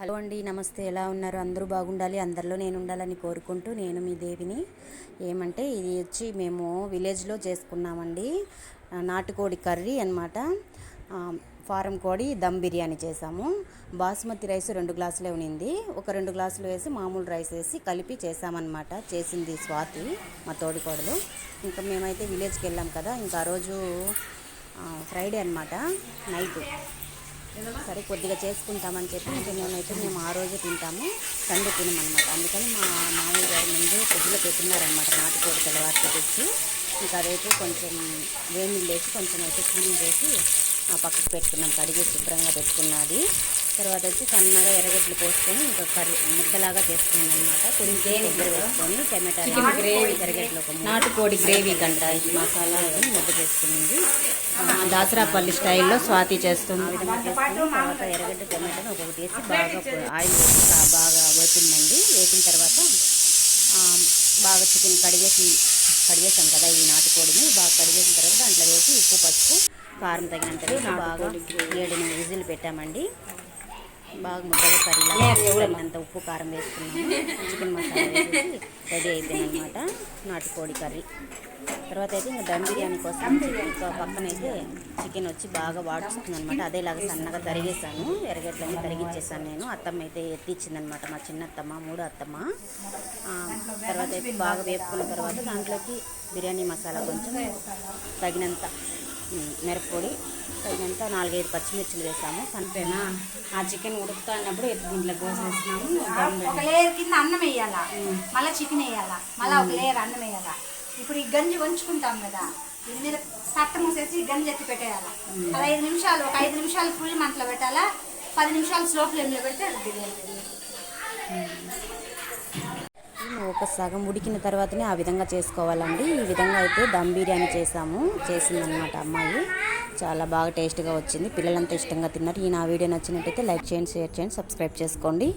Hello అండి నమస్తే. ఎలా ఉన్నారు? అందరూ బాగుండాలి. అందరిలో నేను ఉండాలని కోరుకుంటూ నేను మీ దేవిని. ఏమంటే ఇది వచ్చి మేము విలేజ్లో చేసుకున్నామండి. నాటుకోడి కర్రీ అనమాట ఫారం కోడి దమ్ బిర్యానీ చేసాము. బాస్మతి రైస్ రెండు గ్లాసులే ఉనింది. ఒక రెండు గ్లాసులు వేసి మామూలు రైస్ వేసి కలిపి చేసామన్నమాట. చేసింది స్వాతి మా తోడికోడలు. ఇంకా మేమైతే విలేజ్కి వెళ్ళాం కదా. ఇంకా ఆ రోజు ఫ్రైడే అనమాట నైట్. సరే కొద్దిగా చేసుకుంటామని చెప్పి ఇంకా మేమైతే మేము ఆ రోజు తింటాము. సండే తినమన్నమాట. అందుకని మా మామయ్య గారు ముందు కొద్దిగా పెట్టినారనమాట నాటుకోడి తెల్లవారితో తెచ్చి. ఇంకా రేపు కొంచెం వేడి నీళ్ళు వేసి కొంచెం అయితే క్లీన్ చేసి ఆ పక్కకు పెట్టుకున్నాం. కడిగి శుభ్రంగా పెట్టుకున్నది. తర్వాత వచ్చి సన్నగా ఎర్రగడ్డలు పోసుకొని ఇంకా కర్రీ ముద్దలాగా చేసుకున్నాం అనమాట కొంచెం కొబ్బరి వేసుకొని టమాటా గ్రేవీ. ఎర్రగడ్డలు ఒక. నాటుకోడి గ్రేవీ కంట. ఈ మసాలా వేసి ముద్ద చేసుకునింది. దాసరాపల్లి స్టైల్లో స్వాతి చేస్తుంది. తర్వాత ఎర్రగడ్డ టమాటాను ఒక్కొక్కటి వేసి బాగా ఆయిల్ వేసి బాగా వేపిందండి. వేపిన తర్వాత బాగా చికెన్ కడిగేసి కడిగేసాం కదా ఈ నాటుకోడిని. బాగా కడిగేసిన తర్వాత దాంట్లో వేసి ఉప్పు పసుపు కారం తగినంత వేసి బాగా ఏడు విజిల్ పెట్టామండి. బాగా ముద్దగా కర్రీలా తగినంత ఉప్పు కారం వేసుకున్నాము. చికెన్ మసాలా వేసేసి రెడీ అయిపోయింది అనమాట నాటుకోడి కర్రీ. తర్వాత అయితే ఇంకా దమ్ బిర్యానీ కోసం పక్కన అయితే చికెన్ వచ్చి బాగా వాడుస్తుంది అనమాట అదేలాగా సన్నగా తరిగేసాను ఎర్రగడ్డలన్నీ తరిగిచ్చేసాను నేను. అత్తమ్మ అయితే ఎత్తిచ్చిందనమాట మా చిన్న అత్తమ్మ మూడో అత్తమ్మ. తర్వాత అయితే బాగా వేపుకున్న తర్వాత దాంట్లోకి బిర్యానీ మసాలా కొంచెం తగినంత మిరప్పొడి తగినంత నాలుగైదు పచ్చిమిర్చిలు వేసాము. అంతేనా ఆ చికెన్ ఉడుకుతా అన్నప్పుడు ఎత్తి దీంట్లో కోసేసినాము ఒక లేయర్ కింద అన్నం వేయాలా? మళ్ళీ చికెన్ వేయాలా? మళ్ళీ ఒక లేయర్ అన్నం వేయాలా? ఇప్పుడు ఈ గంజి వంచుకుంటాం కదా దీని మీద తట్ట మూసేసి గంజి ఎత్తి పెట్టేయాలా? అది ఐదు నిమిషాలు ఒక ఐదు నిమిషాలు ఫుల్ మంటలో పెట్టాలా? పది నిమిషాలు స్లో ఫ్లేమ్లో పెడితే అది బిర్యానీ. ఒక సగం ఉడికిన తర్వాతనే ఆ విధంగా చేసుకోవాలండి. ఈ విధంగా అయితే దమ్ బిర్యానీ చేసాము. చేసిందనమాట అమ్మాయి. చాలా బాగా టేస్ట్గా వచ్చింది. పిల్లలంతా ఇష్టంగా తిన్నారు. ఈ నా వీడియో నచ్చినట్టయితే లైక్ చేయండి షేర్ చేయండి సబ్స్క్రైబ్ చేసుకోండి.